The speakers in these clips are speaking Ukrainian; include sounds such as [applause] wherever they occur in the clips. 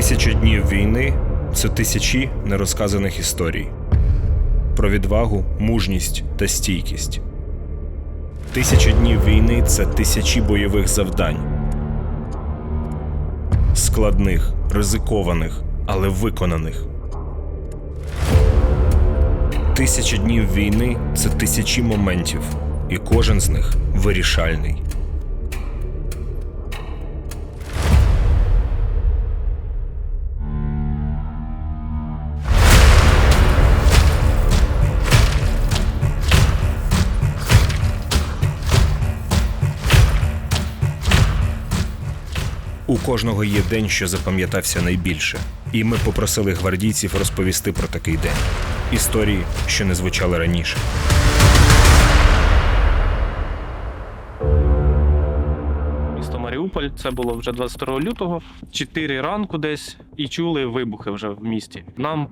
Тисяча днів війни це тисячі нерозказаних історій. Про відвагу, мужність та стійкість. Тисяча днів війни це тисячі бойових завдань. Складних, ризикованих, але виконаних. Тисяча днів війни це тисячі моментів, і кожен з них вирішальний. У кожного є день, що запам'ятався найбільше, і ми попросили гвардійців розповісти про такий день. Історії, що не звучали раніше. Місто Маріуполь, це було вже 22 лютого, 4 ранку десь, і чули вибухи вже в місті. Нам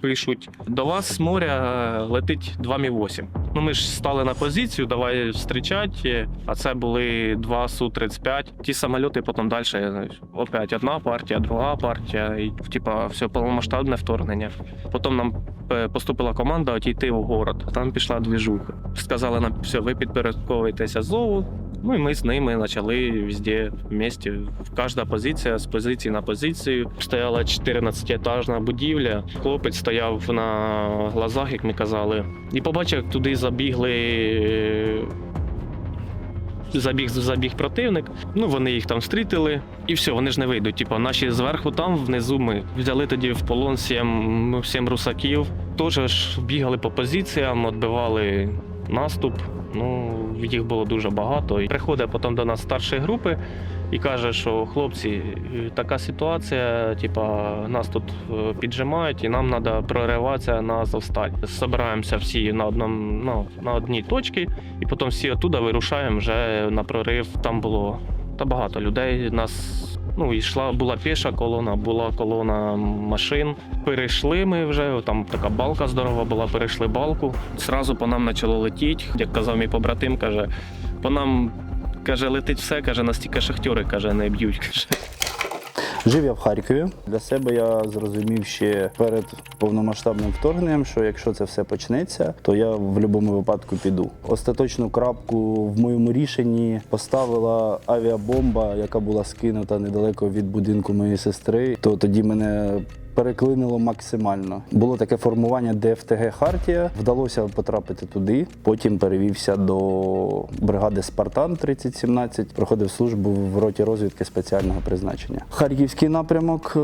пишуть: до вас з моря летить 2 Мі 8 Ну ми ж стали на позицію, давай зустрічати. А це були два Су-35. Ті самольоти потім далі. Опять одна партія, друга партія, і типа все повномасштабне вторгнення. Потім нам е, поступила команда отійти в город. Там пішла двіжуха. Сказали нам, все, ви підпорядковуєтеся зову. Ну і ми з ними почали везде вместе. Кожна позиція з позиції на позицію. Стояла 14-етажна будівля. Хлопець стояв на глазах, як ми казали, і побачив, як туди забігли. е, Забіг забіг противник. Ну вони їх там встрітили, і все, вони ж не вийдуть. Типа наші зверху там, внизу ми взяли тоді в полон сім, сім русаків. Теж бігали по позиціям, відбивали наступ. Ну, їх було дуже багато. І приходить потім до нас старші групи і каже, що хлопці, е, така ситуація, типа, нас тут е, піджимають, і нам треба прориватися на Азовсталь. Збираємося всі на одному, ну, на одній точці, і потім всі оттуда вирушаємо вже на прорив. Там було та багато людей. Нас ну, йшла, була піша колона, була колона машин. Перейшли ми вже, там така балка здорова була, перейшли балку. Зразу по нам почало летіти. Як казав мій побратим, каже, по нам каже, летить все, каже, настільки шахтери каже, не б'ють. Каже. Жив я в Харкові. Для себе я зрозумів ще перед повномасштабним вторгненням, що якщо це все почнеться, то я в будь-якому випадку піду. Остаточну крапку в моєму рішенні поставила авіабомба, яка була скинута недалеко від будинку моєї сестри. То тоді мене. Переклинило максимально. Було таке формування ДФТГ Хартія. Вдалося потрапити туди. Потім перевівся до бригади Спартан 3017. Проходив службу в роті розвідки спеціального призначення. Харківський напрямок. е,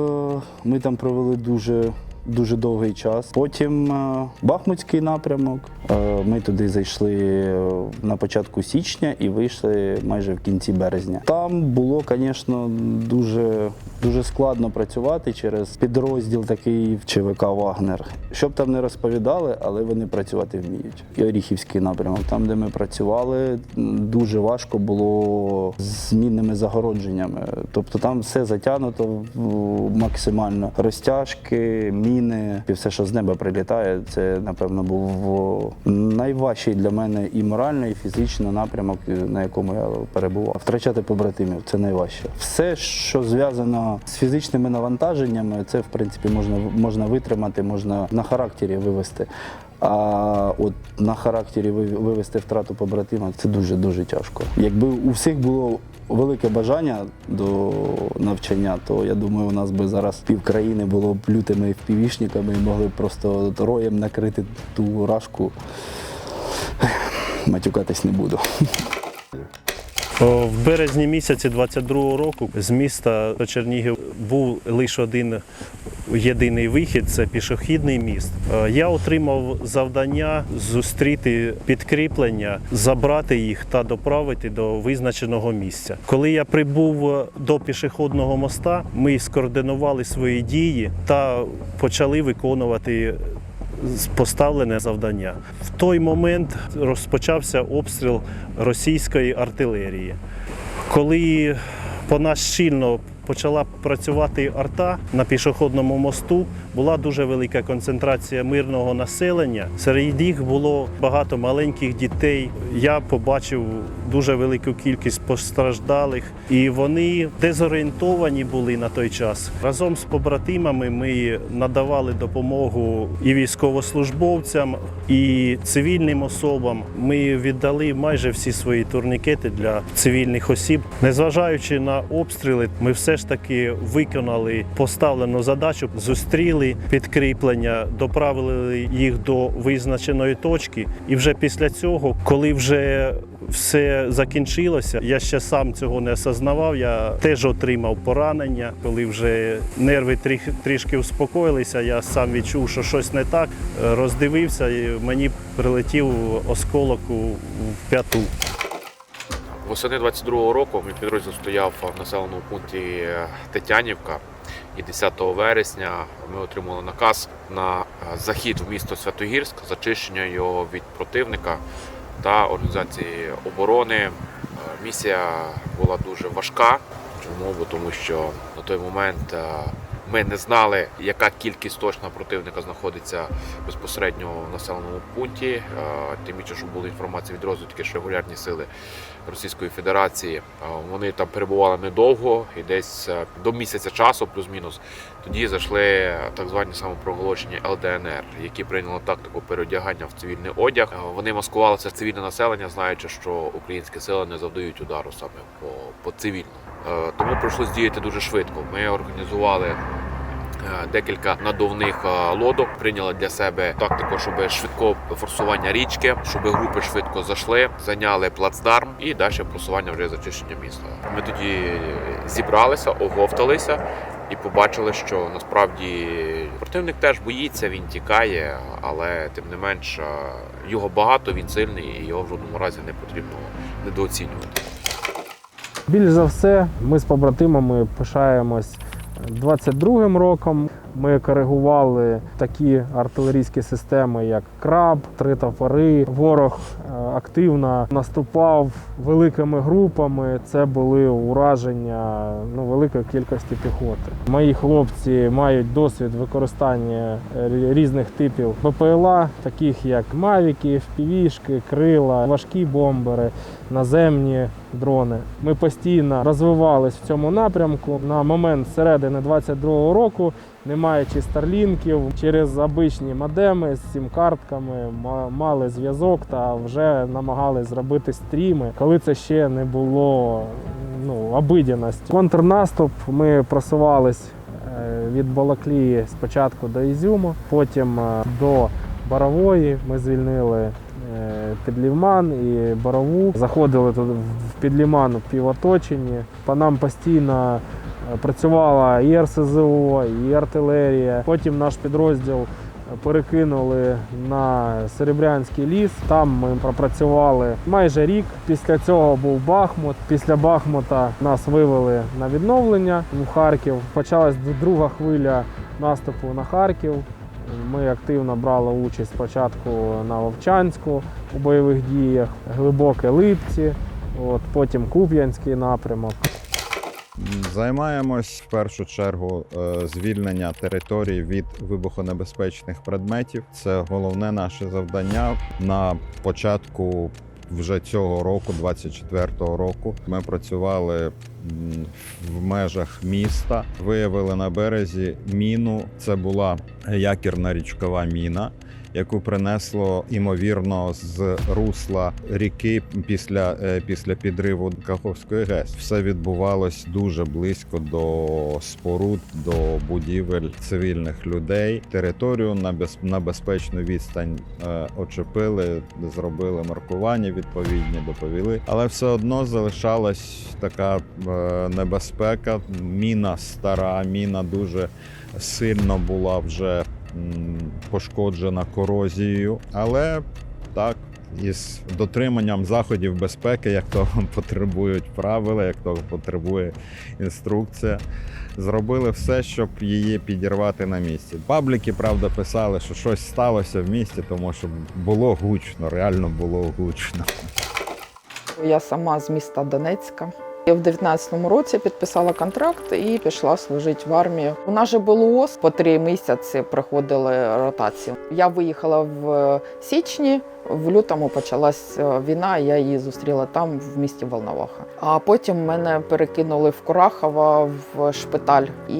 Ми там провели дуже. Дуже довгий час. Потім е, Бахмутський напрямок. Е, Ми туди зайшли е, на початку січня і вийшли майже в кінці березня. Там було, звісно, дуже, дуже складно працювати через підрозділ такий в ЧВК Вагнер. Щоб там не розповідали, але вони працювати вміють. І Оріхівський напрямок, там, де ми працювали, дуже важко було з мінними загородженнями. Тобто там все затягнуто максимально. Розтяжки, міни, і все, що з неба прилітає, це напевно був найважчий для мене і морально, і фізично напрямок, на якому я перебував. Втрачати побратимів це найважче. Все, що зв'язано з фізичними навантаженнями, це в принципі можна можна витримати, можна на характері вивести. А от на характері ви- вивести втрату побратима це дуже дуже тяжко. Якби у всіх було велике бажання до навчання, то я думаю, у нас би зараз пів країни було б лютими впівішниками і могли б просто роєм накрити ту рашку. Матюкатись не буду. В березні місяці 22-го року з міста Чернігів був лише один єдиний вихід це пішохідний міст. Е, Я отримав завдання зустріти підкріплення, забрати їх та доправити до визначеного місця. Коли я прибув е, до пішохідного моста, ми скоординували свої дії та почали виконувати поставлене завдання. В той момент розпочався обстріл російської артилерії. Коли по нас щільно почала працювати арта на пішохідному мосту, була дуже велика концентрація мирного населення. Серед їх було багато маленьких дітей. Я побачив дуже велику кількість постраждалих, і вони дезорієнтовані були на той час. Разом з побратимами ми надавали допомогу і військовослужбовцям, і цивільним особам. Ми віддали майже всі свої турнікети для цивільних осіб. Незважаючи на обстріли, ми все ж таки виконали поставлену задачу, зустріли підкріплення, доправили їх до визначеної точки. І вже після цього, коли вже все закінчилося, я ще сам цього не осознавав. Я теж отримав поранення. Коли вже нерви трішки успокоїлися, я сам відчув, що щось не так. Е, Роздивився, і мені прилетів осколок в п'яту. Восени 22-го року мій підрозділ стояв в населеному пункті Тетянівка. І 10 вересня ми отримали наказ на е, захід в місто Святогірськ, зачищення його від противника та організації оборони. Е, Місія була дуже важка. Чому? Бо тому що на той момент е, ми не знали, яка кількість точно противника знаходиться безпосередньо в населеному пункті. Тим більше, що була інформація від розвідки, що регулярні сили Російської Федерації. Е, Вони там перебували недовго і десь е, до місяця часу, плюс-мінус. Тоді зайшли так звані самопроголошені ЛДНР, які прийняли тактику переодягання в цивільний одяг. Е, Вони маскувалися в цивільне населення, знаючи, що українські сили не завдають удару саме по, по цивільному. Е, Тому прийшлось діяти дуже швидко. Ми організували е, декілька надувних е, лодок. Прийняли для себе тактику, щоб швидко форсування річки, щоб групи швидко зайшли, зайняли плацдарм і далі просування вже зачищення міста. Ми тоді зібралися, оговталися. І побачили, що насправді противник теж боїться, він тікає, але тим не менш е, його багато, він сильний, і його в жодному разі не потрібно недооцінювати. Більш за все, ми з побратимами пишаємось 22-м роком. Ми коригували такі артилерійські системи, як краб, три топори. Ворог е, активно наступав великими групами. Це були ураження ну, великої кількості піхоти. Мої хлопці мають досвід використання е, різних типів БПЛА, таких як мавіки, впівішки, крила, важкі бомбери наземні дрони. Ми постійно розвивались в цьому напрямку. На момент середини 22-го року, не маючи старлінків, через обичні модеми з сім-картками ма- мали зв'язок та вже намагалися зробити стріми, коли це ще не було ну, обидяності. Контрнаступ ми просувались е, від Балаклії спочатку до Ізюму, потім е, до Борової. Ми звільнили Підлівман і Борову. Заходили туди в Підліман в півоточенні. По нам постійно е, працювала і РСЗО, і артилерія. Потім наш підрозділ перекинули на Серебрянський ліс. Там ми пропрацювали майже рік. Після цього був Бахмут. Після Бахмута нас вивели на відновлення в Харків. Почалась друга хвиля наступу на Харків. Ми активно брали участь спочатку на Вовчанську у бойових діях, глибоке Липці, от, потім Куп'янський напрямок. Займаємось в першу чергу е, звільнення територій від вибухонебезпечних предметів. Це головне наше завдання на початку. Вже цього року, 24-го року, ми працювали в межах міста, виявили на березі міну. Це була якірна річкова міна, яку принесло імовірно з русла ріки після, е, після підриву Каховської ГЕС. Все відбувалось дуже близько до споруд, до будівель цивільних людей. Територію на, без, на безпечну відстань е, очепили, зробили маркування відповідні, доповіли. Але все одно залишалась така е, небезпека. Міна стара, міна дуже сильно була вже пошкоджена корозією, але так. Із дотриманням заходів безпеки, як того [laughs] потребують правила, як того потребує інструкція, зробили все, щоб її підірвати на місці. Пабліки, правда, писали, що щось сталося в місті, тому що було гучно, реально було гучно. Я сама з міста Донецька. Я в 19-му році підписала контракт і пішла служити в армію. У нас же було ОС, по три місяці проходили ротацію. Я виїхала в січні. В лютому почалась е, війна, я її зустріла там, в місті Волноваха. А потім мене перекинули в Курахова в шпиталь, і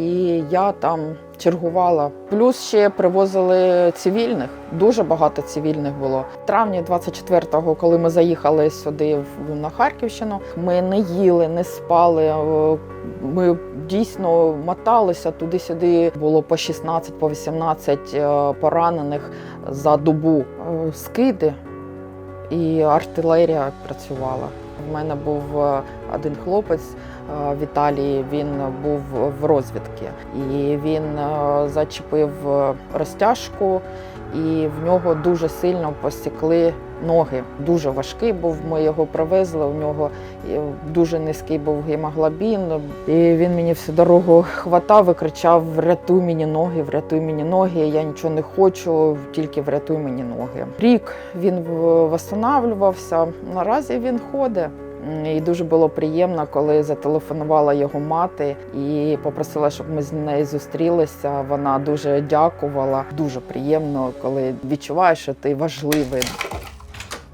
я там чергувала. Плюс ще привозили цивільних. Дуже багато цивільних було. В травні 24-го, коли ми заїхали сюди на Харківщину, ми не їли, не спали. е, Ми дійсно моталися туди-сюди. Було по 16, по 18 е, поранених за добу. Е, Скиди і артилерія працювала. У мене був е, один хлопець е, в. Він був в розвідці, і він е, зачепив розтяжку, і в нього дуже сильно посікли ноги. Дуже важкий був. Ми його привезли. У нього е, дуже низький був гемоглобін. І він мені всю дорогу хватав і кричав: Врятуй мені ноги, врятуй мені ноги. Я нічого не хочу, тільки врятуй мені ноги. Рік він восстанавлювався. Наразі він ходить. І дуже було приємно, коли зателефонувала його мати і попросила, щоб ми з нею зустрілися. Вона дуже дякувала. Дуже приємно, коли відчуваєш, що ти важливий.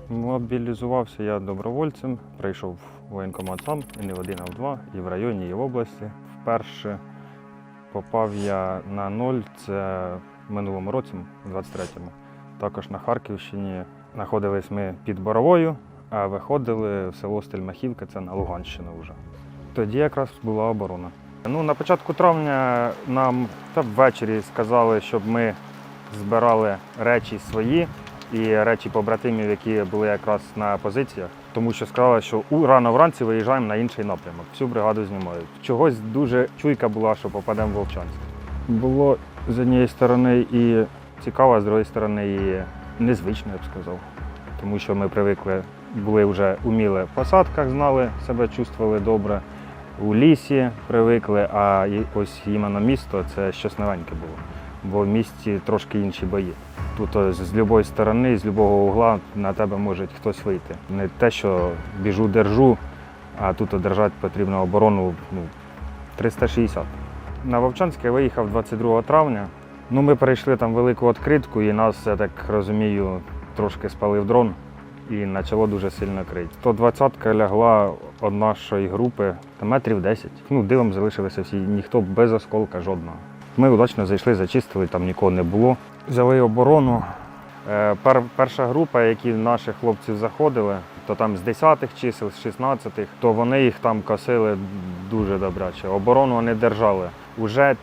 Мобілізувався я добровольцем, прийшов в воєнкомат сам, і не в один, а в два, і в районі, і в області. Вперше попав я на ноль, це минулому році, у 23-му. Також на Харківщині знаходились ми під Боровою, а виходили в село Стельмахівка, це на Луганщину вже. Тоді якраз була оборона. Ну, на початку травня нам та ввечері сказали, щоб ми збирали речі свої і речі побратимів, які були якраз на позиціях, тому що сказали, що рано вранці виїжджаємо на інший напрямок. Всю бригаду знімають. Чогось дуже чуйка була, що попадемо в Вовчанськ. Було з однієї сторони і цікаво, а з другої сторони і незвично, я б сказав. Тому що ми привикли, були вже уміли в посадках, знали себе, чувствували добре. У лісі привикли, а ось іменно місто це щось новеньке було. Бо в місті трошки інші бої. Тут з будь-якої сторони, з будь-якого угла на тебе може хтось вийти. Не те, що біжу, держу, а тут держати потрібно оборону ну, 360. На Вовчанське я виїхав 22 травня. Ну, ми перейшли там велику відкритку, і нас, я так розумію, трошки спалив дрон і почало дуже сильно крити. 120-ка лягла від нашої групи та метрів 10. Ну, дивом залишилися всі, ніхто без осколка жодного. Ми удачно зайшли, зачистили, там нікого не було. Взяли оборону. Е, пер- перша група, які наших хлопців заходили, то там з 10-х чисел, з 16-х, то вони їх там косили дуже добряче. Оборону вони держали. Уже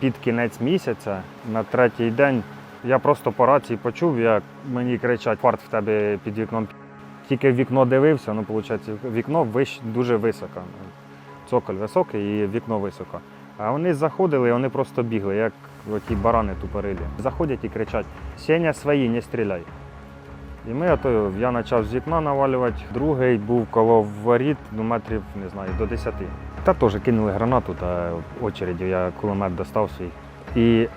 під кінець місяця, на третій день, я просто по рації почув, як мені кричать, фарт в тебе під вікном. Тільки в вікно дивився, ну, виходить, вікно вищ, дуже високо. Цоколь високий і вікно високо. А вони заходили, вони просто бігли, як оті барани тупорилі. Заходять і кричать: Сеня свої, не стріляй. І ми, ото, я почав з вікна навалювати, другий був коло воріт, ну, метрів, не знаю, до 10. Та теж кинули гранату та очередю, я кулемет достав свій. І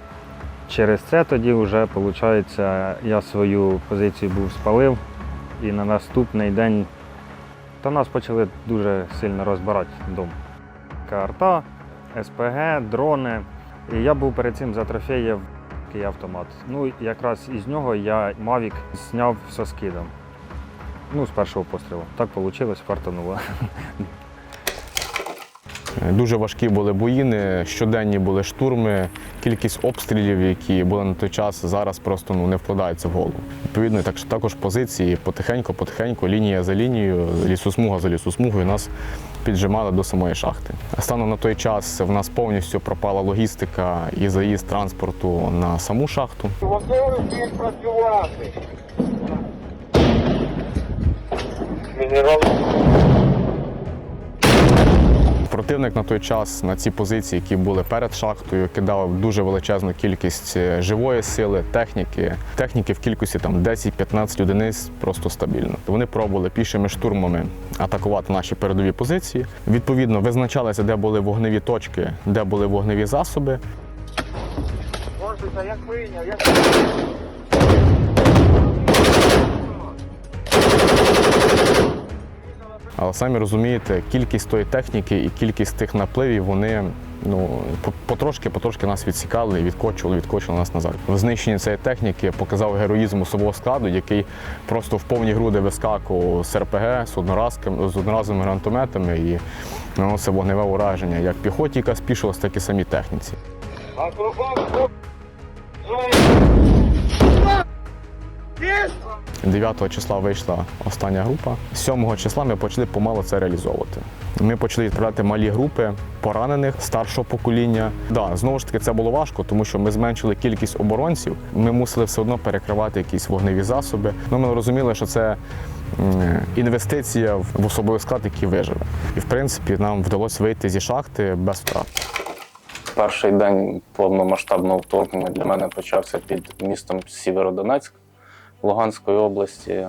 через це тоді вже, виходить, я свою позицію був спалив. І на наступний день та нас почали дуже сильно розбирати дом. Карта, СПГ, дрони. І я був перед цим за трофеїв такий автомат. Ну, якраз із нього я Mavic зняв со скидом. Ну, з першого пострілу. Так вийшло, фартануло. Дуже важкі були боїни, щоденні були штурми, кількість обстрілів, які були на той час, зараз просто ну, не вкладається в голову. Відповідно, так, також позиції потихеньку-потихеньку, лінія за лінією, лісосмуга за лісосмугою нас піджимали до самої шахти. Станом на той час в нас повністю пропала логістика і заїзд транспорту на саму шахту. Противник на той час на ці позиції, які були перед шахтою, кидав дуже величезну кількість е, живої сили, техніки. Техніки в кількості там 10-15 одиниць просто стабільно. Вони пробували пішими штурмами атакувати наші передові позиції. Відповідно, визначалися, де були вогневі точки, де були вогневі засоби. Але самі розумієте, кількість тої техніки і кількість тих напливів вони ну потрошки, потрошки нас відсікали і відкочували, відкочували нас назад. В знищенні цієї техніки показав героїзм особового складу, який просто в повні груди вискакував з РПГ, з одноразками, з одноразовими гранатометами і наносив вогневе ураження як піхоті, яка спішилась, так і самій техніці. 9 числа вийшла остання група. 7 числа ми почали помало це реалізовувати. Ми почали відправляти малі групи поранених старшого покоління. Да, знову ж таки, це було важко, тому що ми зменшили кількість оборонців. Ми мусили все одно перекривати якісь вогневі засоби. Ну, ми розуміли, що це інвестиція в особовий склад, який виживе. І в принципі нам вдалося вийти зі шахти без втрат. Перший день повномасштабного вторгнення для мене почався під містом Сєвєродонецьк Луганської області.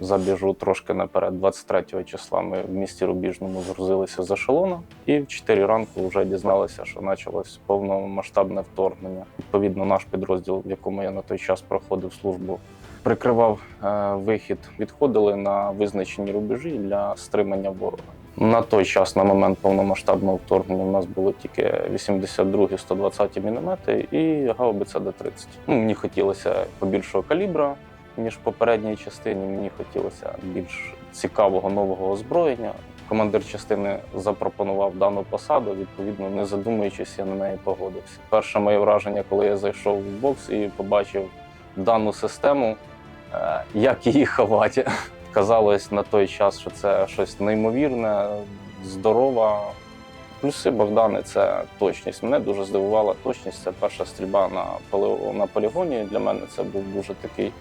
Забіжу трошки наперед. 23 числа ми в місті Рубіжному згрузилися з ешелону і в 4 ранку вже дізналися, що почалось повномасштабне вторгнення. Відповідно, наш підрозділ, в якому я на той час проходив службу, прикривав е, вихід, відходили на визначені рубежі для стримання ворога. На той час, на момент повномасштабного вторгнення, у нас було тільки 82 120 міномети і гаубиця Д-30. Ну, мені хотілося побільшого калібра, ніж в попередній частині. Мені хотілося більш цікавого нового озброєння. Командир частини запропонував дану посаду. Відповідно, не задумуючись, я на неї погодився. Перше моє враження, коли я зайшов в бокс і побачив дану систему, е, як її ховати. [laughs] Казалось на той час, що це щось неймовірне, здорова. Плюси Богдани це точність. Мене дуже здивувала точність. Це перша стрільба на полі- на полігоні. Для мене це був дуже такий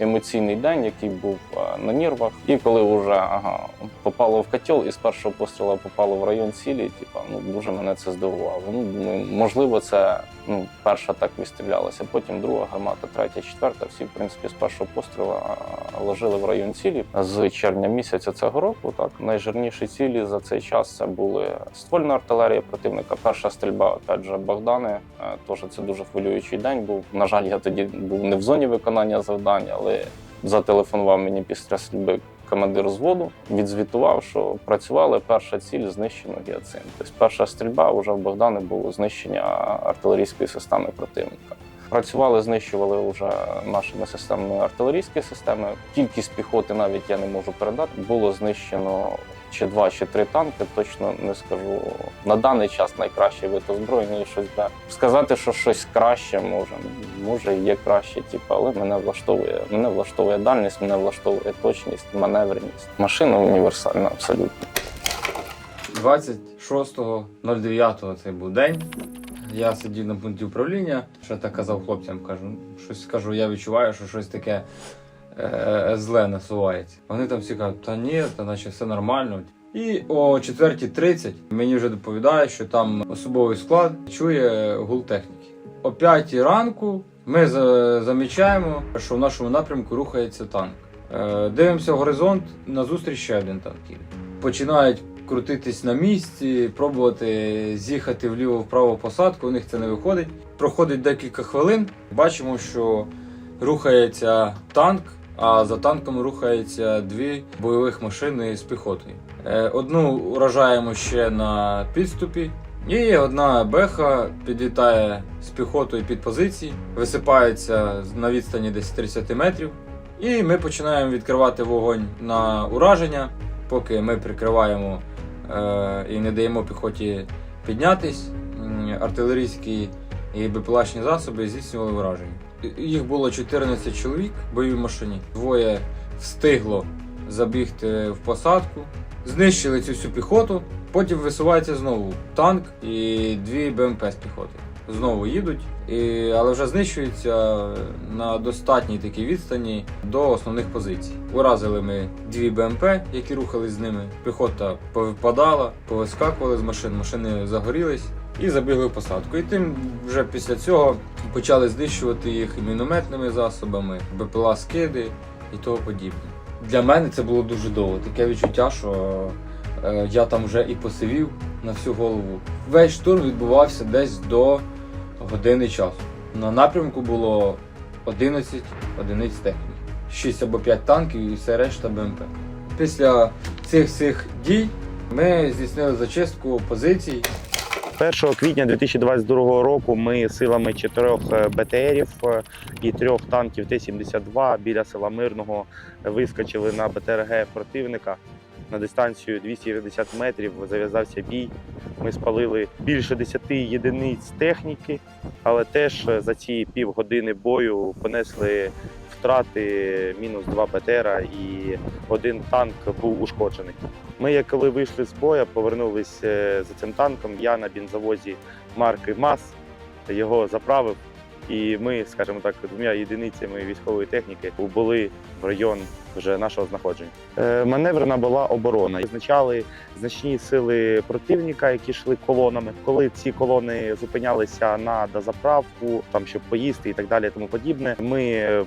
емоційний день, який був на нервах. І коли вже ага, попало в котел і з першого пострілу попало в район цілі, типа, ну дуже мене це здивувало. Ну, можливо, це ну, перша так відстрілялася, потім друга гармата, третя, четверта. Всі, в принципі, з першого пострілу ложили в район цілі. З червня місяця цього року так найжирніші цілі за цей час це були ствольна артилерія противника. Перша стрільба, опять же, Богдани. Е, Тож це дуже хвилюючий день був. На жаль, я тоді був не в зоні виконання завдань, але зателефонував мені після стрільби командир зводу, відзвітував, що працювали перша ціль знищено гіацин. Тобто перша стрільба вже в Богдани було знищення артилерійської системи противника. Працювали, знищували вже нашими системами артилерійські системи. Кількість піхоти навіть я не можу передати. Було знищено чи два, чи три танки, точно не скажу. На даний час найкращий вид озброєння і щось де. Сказати, що щось краще може, може є краще, типу, але мене влаштовує. Мене влаштовує дальність, мене влаштовує точність, маневреність. Машина універсальна абсолютно. 26.09 цей був день. Я сидів на пункті управління, що так казав хлопцям, кажу, щось кажу, я відчуваю, що щось таке е, зле насувається. Вони там всі кажуть, та ні, та наче все нормально. І о 4.30 мені вже доповідають, що там особовий склад чує гул техніки. О 5 ранку ми замічаємо, що в нашому напрямку рухається танк. Е, дивимося в горизонт, назустріч ще один танк. Починають крутитись на місці, пробувати з'їхати вліво-вправо посадку. У них це не виходить. Проходить декілька хвилин. Бачимо, що рухається танк, а за танком рухається дві бойових машини з піхотою. Е, Одну уражаємо ще на підступі. І одна беха підлітає з піхотою під позиції, висипається на відстані десь 30 метрів. І ми починаємо відкривати вогонь на ураження, поки ми прикриваємо і не даємо піхоті піднятись. Артилерійські і БПЛАшні засоби здійснювали враження. Їх було 14 чоловік в бойовій машині. Двоє встигло забігти в посадку, знищили цю всю піхоту. Потім висувається знову танк і дві БМП з піхоти. Знову їдуть, і, але вже знищуються на достатній такій відстані до основних позицій. Уразили ми дві БМП, які рухались з ними. Піхота повипадала, повискакували з машин, машини загорілись і забігли в посадку. І тим вже після цього почали знищувати їх мінометними засобами, БПЛА скиди і того подібне. Для мене це було дуже довго. Таке відчуття, що е, я там вже і посивів на всю голову. Весь штурм відбувався десь до години часу. На напрямку було 11 одиниць техніки, 6 або 5 танків і все решта БМП. Після цих всіх дій ми здійснили зачистку позицій 1 квітня 2022 року ми силами чотирьох е, БТРів е, і трьох танків Т-72 біля села Мирного вискочили на БТРГ противника. На дистанцію 250 метрів зав'язався бій. Ми спалили більше 10 єдиниць техніки, але теж е, за ці півгодини бою понесли втрати мінус два БТРа і один танк був ушкоджений. Ми, коли вийшли з бою, повернулись е, за цим танком. Я на бензовозі марки МАЗ його заправив. І ми, скажімо так, двома єдиницями військової техніки були в район вже нашого знаходження. Е, маневрена була оборона. Визначали значні сили противника, які йшли колонами. Коли ці колони зупинялися на дозаправку, там щоб поїсти і так далі, тому подібне. Ми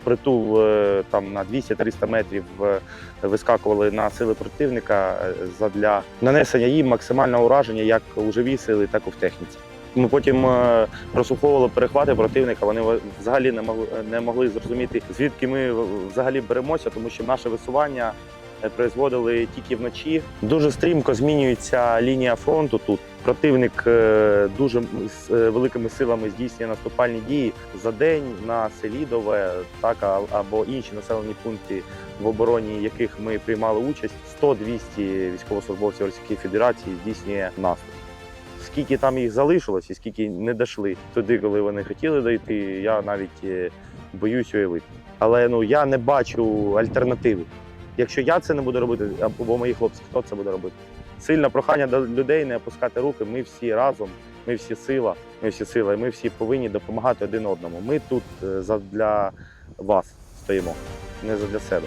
впритул е, там на 200-300 метрів е, вискакували на сили противника задля нанесення їм максимального ураження як у живій сили, так і в техніці. Ми потім е, прослуховували перехвати противника. Вони взагалі не могли не могли зрозуміти, звідки ми взагалі беремося, тому що наше висування е, призводили тільки вночі. Дуже стрімко змінюється лінія фронту тут. Противник е, дуже з е, великими силами здійснює наступальні дії за день на Селідове, так або інші населені пункти, в обороні яких ми приймали участь. 100-200 військовослужбовців Російської Федерації здійснює наступ. Скільки там їх залишилось і скільки не дійшли туди, коли вони хотіли дойти, я навіть е, боюсь уявити. Але ну я не бачу альтернативи. Якщо я це не буду робити, або мої хлопці, хто це буде робити? Сильне прохання до людей не опускати руки. Ми всі разом, ми всі сила, ми всі сила, і ми всі повинні допомагати один одному. Ми тут е, задля вас стоїмо, не задля себе,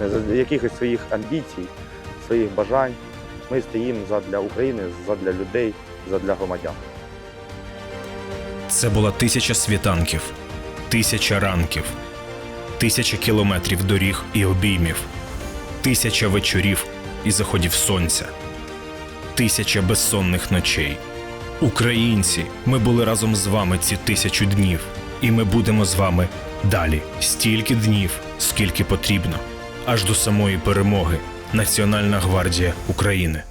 не задля якихось своїх амбіцій, своїх бажань. Ми стоїмо задля України, задля людей, задля громадян. Це була тисяча світанків, тисяча ранків, тисяча кілометрів доріг і обіймів, тисяча вечорів і заходів сонця, тисяча безсонних ночей. Українці, ми були разом з вами ці тисячу днів, і ми будемо з вами далі стільки днів, скільки потрібно, аж до самої перемоги. Національна гвардія України.